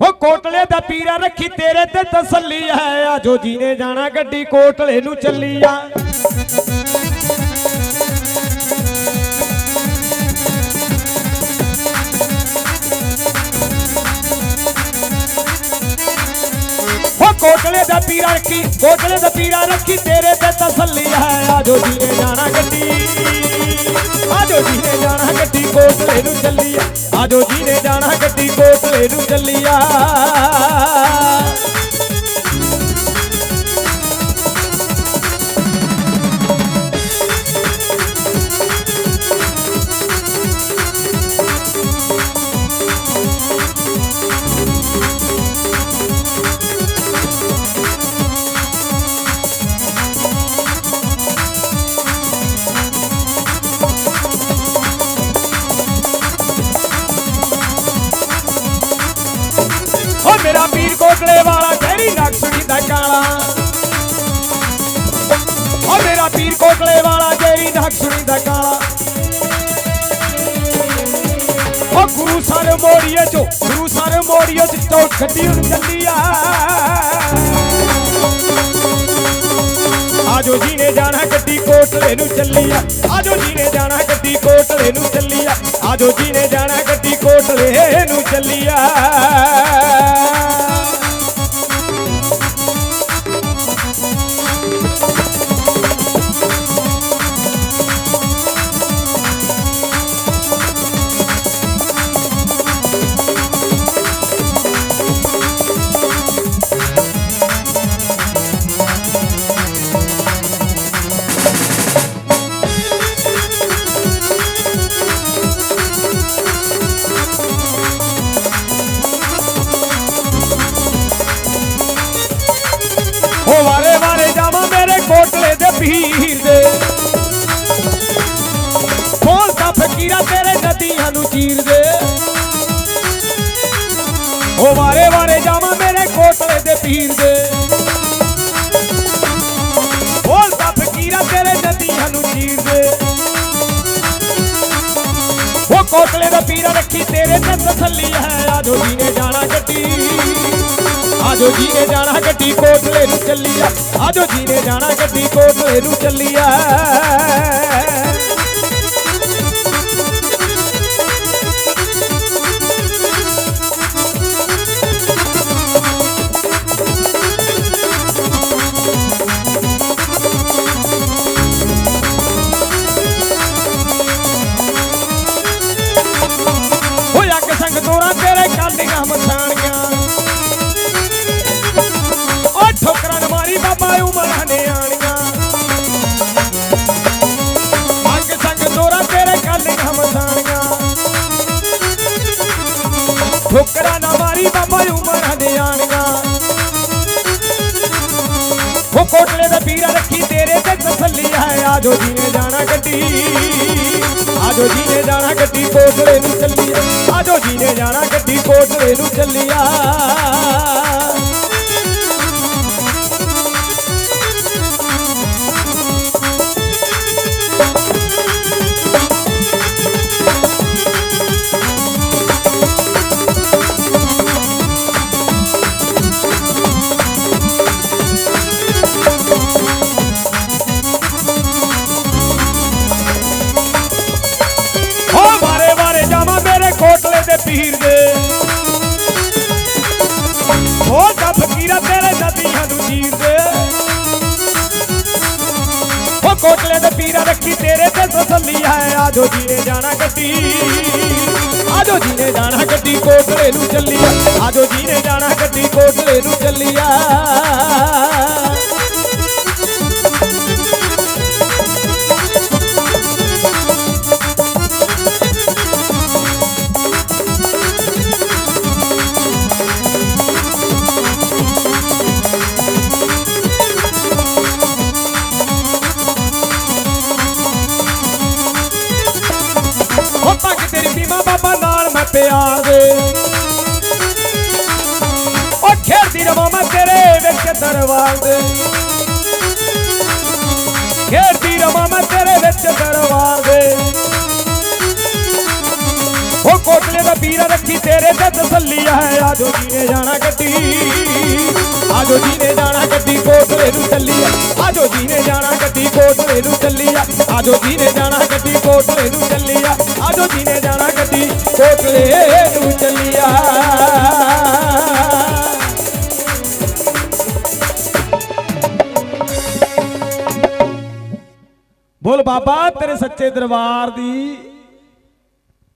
ਉਹ ਕੋਟਲੇ ਦਾ ਪੀਰਾ ਰੱਖੀ ਤੇਰੇ ਤੇ ਤਸੱਲੀ ਹੈ। ਆਜੋ ਜੀ ਜਾਣਾ ਗੱਡੀ ਕੋਟਲੇ ਨੂੰ ਚੱਲੀ ਆ। ਕੋਟਲੇ ਦਾ ਪੀਰਾ ਰੱਖੀ, ਕੋਟਲੇ ਦਾ ਪੀਰਾ ਰੱਖੀ ਤੇਰੇ ਤੇ ਤਸੱਲੀ ਹੈ। ਆਜੋ ਜੀ ਨੇ ਜਾਣਾ ਗੱਡੀ। ਆਜੋ ਜੀ ਨੇ ਜਾਣਾ ਗੱਡੀ ਕੋਟਲੇ ਨੂੰ ਚੱਲੀ ਆ ਆਜੋ ਜੀ ਨੇ ਜਾਣਾ ਗੱਡੀ ਕੋਟਲੇ ਨੂੰ ਚੱਲੀ ਆ ਨਕਸ਼ੜੀ ਕਾਲਾ। ਓ ਮੇਰਾ ਪੀਰ ਕੋਟਲੇ ਵਾਲਾ ਤੇਰੀ ਨਕਸ਼ੜੀ ਦਾ ਕਾਲਾ। ਓ ਗੁਰੂ ਸਰ ਮੋੜੀਏ ਚੋ, ਗੁਰੂ ਸਰ ਮੋੜੀਏ ਚ ਗੱਡੀ ਹੁਣ ਚੱਲੀ ਆ। ਆਜੋ ਜੀ ਨੇ ਜਾਣਾ ਗੱਡੀ ਕੋਟਲੇ ਨੂੰ ਚੱਲੀ ਆ। ਆਜੋ ਜੀ ਨੇ ਜਾਣਾ ਗੱਡੀ ਕੋਟਲੇ ਨੂੰ ਚੱਲੀ ਆ। ਆਜੋ ਜੀ ਨੇ ਜਾਣਾ ਗੱਡੀ ਕੋਟਲੇ ਨੂੰ ਚੱਲੀ ਆ। ਪੀਰ ਦੇ। ਬੋਲਦਾ ਫਕੀਰਾ ਤੇਰੇ ਨਦੀਆਂ ਨੂੰ ਚੀਰ ਦੇ। ਹੋ ਵਾਰੇ ਵਾਰੇ ਜਾਵਾਂ ਮੇਰੇ ਕੋਟਲੇ ਦੇ ਪੀਰ ਦੇ। ਬੋਲਦਾ ਫਕੀਰਾ ਤੇਰੇ ਨਦੀਆਂ ਨੂੰ ਚੀਰ ਦੇ। ਉਹ ਕੋਟਲੇ ਦਾ ਪੀਰਾ ਰੱਖੀ ਤੇਰੇ ਤੇ ਤਸੱਲੀ ਹੈ ਆਜੋ ਜੀ ਜਾਣਾ ਗੱਡੀ। ਆਜੋ ਜੀ ਨੇ ਜਾਣਾ ਗੱਡੀ ਕੋਟਲੇ ਨੂੰ ਚੱਲੀ ਆ ਆਜੋ ਜੀ ਨੇ ਜਾਣਾ ਗੱਡੀ ਕੋਟਲੇ ਨੂੰ ਚੱਲੀ ਆ ਉਮਰਾਂ ਨੇ ਆਣੀਆਂ। ਅੰਗ ਸੰਗ ਤੋਰਾ ਤੇਰੇ ਕਾਲੀਆਂ ਮਸਾਣੀਆਂ ਠੋਕਰਾਂ ਨਾ ਮਾਰੀ ਬਾਬਾ ਉਮਰਾਂ ਨੇ ਆਣੀਆਂ। ਉਹ ਕੋਟਲੇ ਦਾ ਪੀਰਾ ਰੱਖੀ ਤੇਰੇ ਤੇ ਤਸੱਲੀ ਹੈ। ਆਜੋ ਜੀ ਨੇ ਜਾਣਾ ਗੱਡੀ ਆਜੋ ਜੀ ਨੇ ਜਾਣਾ ਗੱਡੀ ਕੋਟਲੇ ਨੂੰ ਚੱਲੀ ਆਜੋ ਜੀ ਨੇ ਜਾਣਾ ਗੱਡੀ ਕੋਟਲੇ ਨੂੰ ਚੱਲੀ ਆ ਪੀਰ ਦੇ। ਹੋ ਦਾ ਫਕੀਰਾ, ਤੇਰੇ ਨਦੀਆਂ ਨੂੰ ਚੀਰ ਦੇ। ਹੋ ਕੋਟਲੇ ਦੇ ਪੀਰਾ ਰੱਖੀ, ਤੇਰੇ ਤੇ ਤਸੱਲੀ ਹੈ। ਆਜੋ ਜੀ ਜਾਣਾ ਗੱਡੀ। ਆਜੋ ਜੀ ਜਾਣਾ ਗੱਡੀ, ਕੋਟਲੇ ਨੂੰ ਚੱਲੀ ਪਿਆਰ ਦੇ ਉਹ ਖੇਡਦੀ ਰਵਾਂ ਮੈਂ ਤੇਰੇ ਵਿੱਚ ਦਰਬਾਰ ਦੇ। ਖੇਡਦੀ ਰਵਾਂ ਮੈਂ ਤੇਰੇ ਵਿੱਚ ਦਰਬਾਰ ਦੇ। ਉਹ ਕੋਟਲੇ ਦਾ ਪੀਰਾ ਰੱਖੀ ਤੇਰੇ ਤੇ ਤਸੱਲੀ ਹੈ ਆਜੋ ਜੀ ਨੇ ਜਾਣਾ ਗੱਡੀ। ਆਜੋ ਜੀ ਨੇ ਜਾਣਾ ਗੱਡੀ, ਕੋਟਲੇ ਨੂੰ ਚੱਲੀ ਆ। ਆਜੋ ਜੀ ਨੇ ਜਾਣਾ ਗੱਡੀ, ਕੋਟਲੇ ਨੂੰ ਚੱਲੀ ਆ। ਆਜੋ ਜੀ ਨੇ ਜਾਣਾ ਗੱਡੀ, ਕੋਟਲੇ ਨੂੰ ਚੱਲੀ ਆ। ਆਜੋ ਜੀ ਨੇ ਕੋਟਲੇ ਨੂੰ ਚੱਲੀ ਆ ਬੋਲ ਬਾਬਾ ਤੇਰੇ ਸੱਚੇ ਦਰਬਾਰ ਦੀ